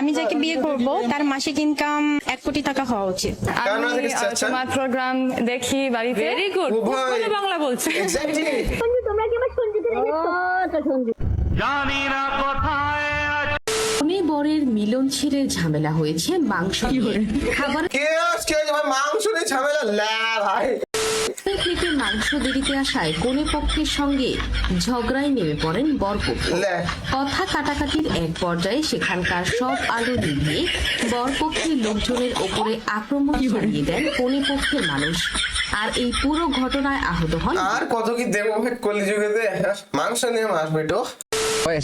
আমি যাকে বিয়ে করব তার মাসিক ইনকাম এক কোটি টাকা হওয়া উচিত। আমি তোমার প্রোগ্রাম দেখি বাড়িতে। ভেরি গুড বাংলা বলছে? এক্স্যাক্টলি সঞ্জু তোমরা কি আমার সঞ্জুকে দেখেছ তো সঞ্জু কনে বরের মিলন ছিঁড়ে ঝামেলা হয়েছে মাংস। খাবার কে আজকে মাংস নিয়ে ঝামেলা? লা ভাই। মাংস দেরিতে আসায় কোনে পক্ষের সঙ্গে ঝগড়ায় নেমে পড়েন বরপক্ষ কথা কাটাকাটির এক পর্যায়ে সেখানকার সব আলো নিভিয়ে বরপক্ষের লোকজনের ওপরে আক্রমণ ছড়িয়ে দেন কোনে পক্ষের মানুষ। আর এই পুরো ঘটনায় আহত হন আর কত কি দেব ভাই মাংস নিয়ে বেটো ভাই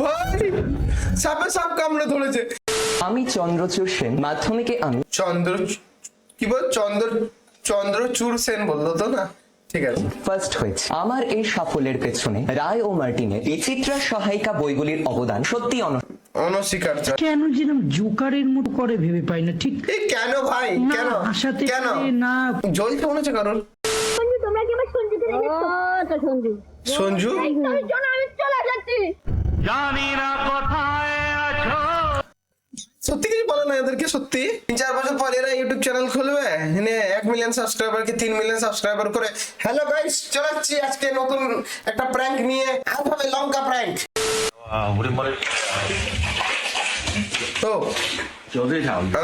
ভাই সাপে সাপ কামড়ে ধরেছে। আমি চন্দ্রচূড় সেন মাধ্যমিকে আমি চন্দ্র কি বল চন্দ্র চন্দ্রচূড় সেন বলল তো না? ঠিক আছে। ফার্স্ট হয়েছে। আমার এই সাফল্যের পেছনে রায় ও মার্টিনের বিচিত্রা সহায়িকা বইগুলির অবদান সত্যি অন অনস্বীকার্য। কেন যেরকম জোকারের মতো করে ভেবে পাই না ঠিক এই কেন ভাই? কেন? আশাতে কেন? না জ্বলছে মনে হচ্ছে কারণ তোমরা কি আমার সঞ্জুকে দেখেছ? তো সঞ্জু। সঞ্জু? আমি চলে যাচ্ছি। সত্যি কিছু বলো না এদেরকে সত্যি? তিন চার বছর পরে এরা ইউটিউব চ্যানেল খুলবে এনে এক মিলিয়ন সাবস্ক্রাইবার কি তিন মিলিয়ন সাবস্ক্রাইবার করে। হ্যালো গাইস চলাচ্ছি আজকে নতুন একটা প্র্যাঙ্ক নিয়ে। হবে লঙ্কা প্র্যাঙ্ক তো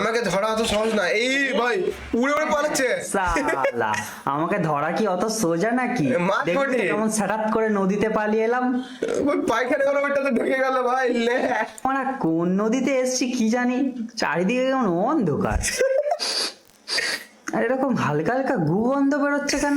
আমাকে ধরা অত সহজ না। এই ভাই উড়ে উড়ে পালাচ্ছে। সালা আমাকে ধরা কি অত সোজা নাকি? তো ফোটে। কেমন করে নদীতে পালিয়ে এলাম। ওই পায়খানা গেল ঢুকে গেল ভাই লে। আমরা কোন নদীতে এসছি কি জানি? চারিদিকে কেমন অন্ধকার। আর এরকম হালকা হালকা গু গন্ধ বেরোচ্ছে কেন?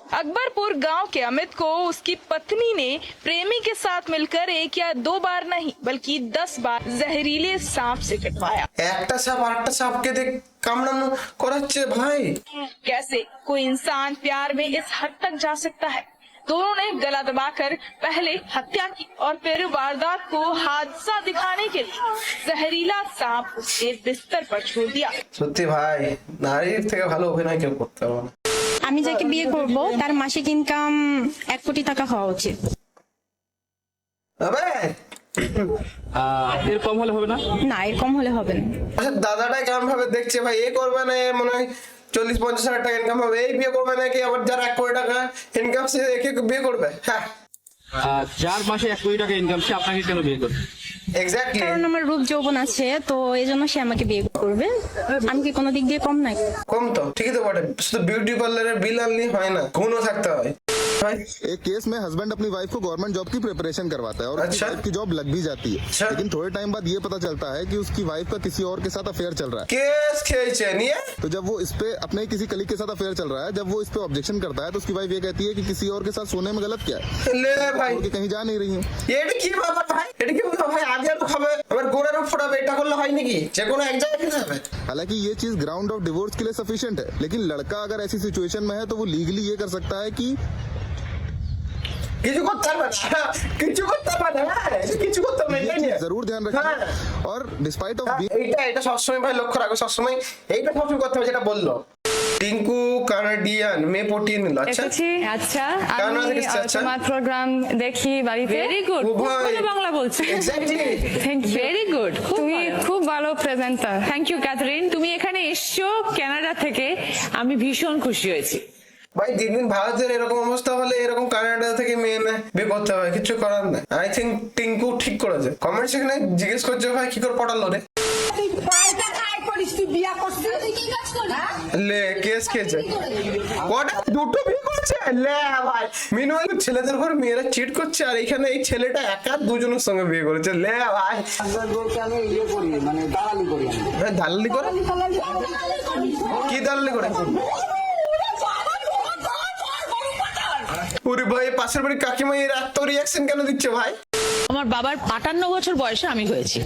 अकबरपुर गांव के अमित को उसकी पत्नी ने प्रेमी के साथ मिलकर एक या दो बार नहीं बल्कि दस बार जहरीले सांप से कटवाया একটা সাপ আরেকটা সাপকে দেখ কামড়ানো করাচ্ছে ভাই कैसे कोई इंसान प्यार में इस हद तक जा सकता है दोनों ने गला दबाकर पहले हत्या की और फिर वारदात को हादसा दिखाने के लिए जहरीला सांप उसके बिस्तर पर छोड़ दिया সত্যি ভাই নারীর থেকে ভালো অভিনয় কেউ করতে পারে না আমি যাকে বিয়ে করব তার মাসিক ইনকাম এক কোটি টাকা হওয়া উচিত। আবে! এর কম হলে হবে না? না এর কম হলে হবে না। আচ্ছা দাদাটা কেমন ভাবে দেখছে ভাই? এ করবে না এ মনে হয় চল্লিশ পঞ্চাশ হাজার টাকা ইনকাম হবে। এই বিয়ে করবে নাকি আবার যার এক কোটি টাকা ইনকাম সে একে বিয়ে করবে? হ্যাঁ। যার মাসে এক কোটি টাকা ইনকাম সে আপনাকে কেন বিয়ে করবে? এক্স্যাক্টলি কারণ আমার রূপ যৌবন আছে তো এই জন্য সে আমাকে বিয়ে করবে। আমি কি কোনো দিক দিয়ে কম নাই কম তো ঠিকই তো বটে। শুধু বিউটি পার্লারের বিল আনলেই হয় না গুণও থাকতে হয়। एक केस में हस्बैंड अपनी वाइफ को गवर्नमेंट जॉब की प्रिपरेशन करवाता है और अच्छा? वाइफ की जॉब लग भी जाती है। अच्छा? लेकिन थोड़े टाइम बाद ये पता चलता है कि उसकी वाइफ का किसी और के साथ अफेयर चल रहा है। केस है। तो जब वो इस पे अपने किसी कलीग के साथ अफेयर चल रहा है जब वो इस पे ऑब्जेक्शन करता है तो उसकी वाइफ ये कहती है की किसी और के साथ सोने में गलत क्या है? कहीं जा नहीं रही हूँ। हालाँकि ये चीज़ ग्राउंड ऑफ़ डिवोर्स के लिए सफिशियंट है लेकिन लड़का अगर ऐसी सिचुएशन में है तो वो लीगली ये कर सकता है कि কিছু না কিছু না কিছু না জরুর ধ্যান আর ডিসপাইট অফ এটা সবসময় ভাই লক্ষ্য রাখো এইটা যেটা বলল। টিঙ্কু কানাডিয়ান নিল। আচ্ছা। আচ্ছা প্রোগ্রাম আচ্ছা। দেখি বাড়িতে। ভেরি গুড বাংলা বলছো? Exactly thank you very good তুমি খুব ভালো প্রেজেন্টার থ্যাংক ইউ ক্যাথরিন তুমি এখানে এসছো কানাডা থেকে। আমি ভীষণ খুশি হয়েছি। ভাই দিন দিন ভারতের এরকম অবস্থা হলে এরকম কানাডা থেকে মেয়ে না বিয়ে করতে হবে কিছু করার নাই। আই থিঙ্ক টিঙ্কু ঠিক করেছে। কমেন্ট সেখানে জিজ্ঞেস করছে ভাই কি করে পটালো রে? লে কেস খেয়েছে। কটা? দুটো বিয়ে করছে? লে ভাই। মিনিমাম ছেলেদের ঘর মেয়েরা চিট করছে আর এখানে এই ছেলেটা একা দুজনের সঙ্গে বিয়ে করেছে। লে ভাই। হ্যাঁ, দালালি করে কি দালালি করে? ওরে ভাই পাশের বাড়ির কাকিমা এর এত রিয়াকশন কেন দিচ্ছে ভাই? আমার বাবার আটান্ন বছর বয়সে আমি হয়েছি।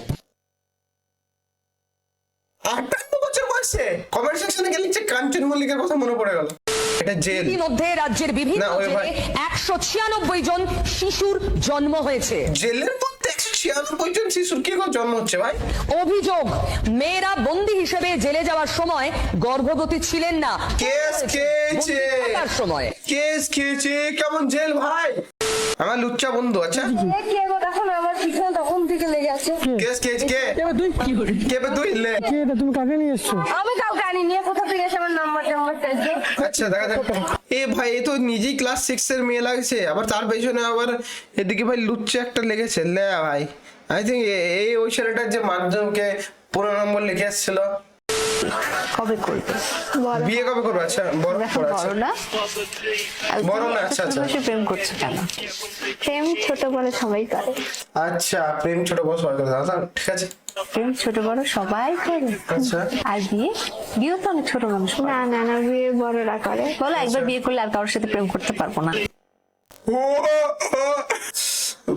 আটান্ন বছর বয়সে? আসছে কমেন্ট সেকশনে গেলে লিখছে কাঞ্চন মল্লিকের কথা মনে পড়ে গেল। এটা জেল। ইতিমধ্যে রাজ্যের বিভিন্ন জেলে একশো ছিয়ানব্বই জন শিশুর জন্ম হয়েছে। জেলের মধ্যে ছিয়ানব্বই জন শিশুর কি করে জন্ম হচ্ছে ভাই? অভিযোগ মেয়েরা বন্দি হিসেবে জেলে যাওয়ার সময় গর্ভবতী ছিলেন না। কেস খেয়েছে। সময়। কেস খেয়েছে। কেমন জেল ভাই? আমার লুচ্চা বন্ধু আচ্ছা। কে গো দেখো আমার পিছনে তখন থেকে লেগে আছে। কেস খেয়েছে কে? তুই কি করে? কে বে তুই লে। তুমি কাকে নিয়ে এসছো? আমি কাউকে আনি নিয়ে কোথা থেকে এসে আমার নাম্বার টাম্বার চাইছে আচ্ছা দেখা যাক। এ ভাই এ তো নিজেই ক্লাস সিক্স এর মেয়ে লাগছে। আবার তার পেছনে আবার এদিকে ভাই লুচ্চা একটা লেগেছে। লে ভাই আই থিঙ্ক এই ওই ছেলেটার যে মাধ্যমকে পনেরো নম্বর লিখে এসেছিল কবে করবে? বিয়ে কবে করবে? আচ্ছা বড় আচ্ছা বড় না? বড় না আচ্ছা আচ্ছা। প্রেম করছ কেন? প্রেম ছোট বড় সবাই করে। আচ্ছা প্রেম ছোট বড় সবাই করে আচ্ছা ঠিক আছে। প্রেম ছোট বড় সবাই করে। আচ্ছা। আর বিয়ে? বিয়ে তো অনেক ছোট মানুষ না না না বিয়ে বড়রা করে। বলো একবার বিয়ে করলে আর কারোর সাথে প্রেম করতে পারব না।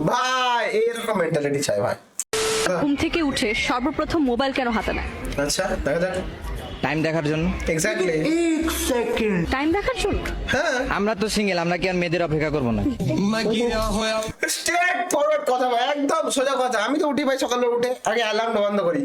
ভাই এইরকম মেন্টালিটি চাই ভাই। ঘুম থেকে উঠে সর্বপ্রথম মোবাইল কেন হাতে নেয়? আচ্ছা দেখা যাক। টাইম দেখার জন্য। এক্স্যাক্টলি এক সেকেন্ড টাইম দেখার জন্য? হ্যাঁ। আমরা তো সিঙ্গেল আমরা কি আর মেয়েদের অপেক্ষা করব না? স্ট্রেট ফরওয়ার্ড কথা একদম সোজা কথা। আমি তো উঠি ভাই সকালে উঠে আগে অ্যালার্মটা বন্ধ করি।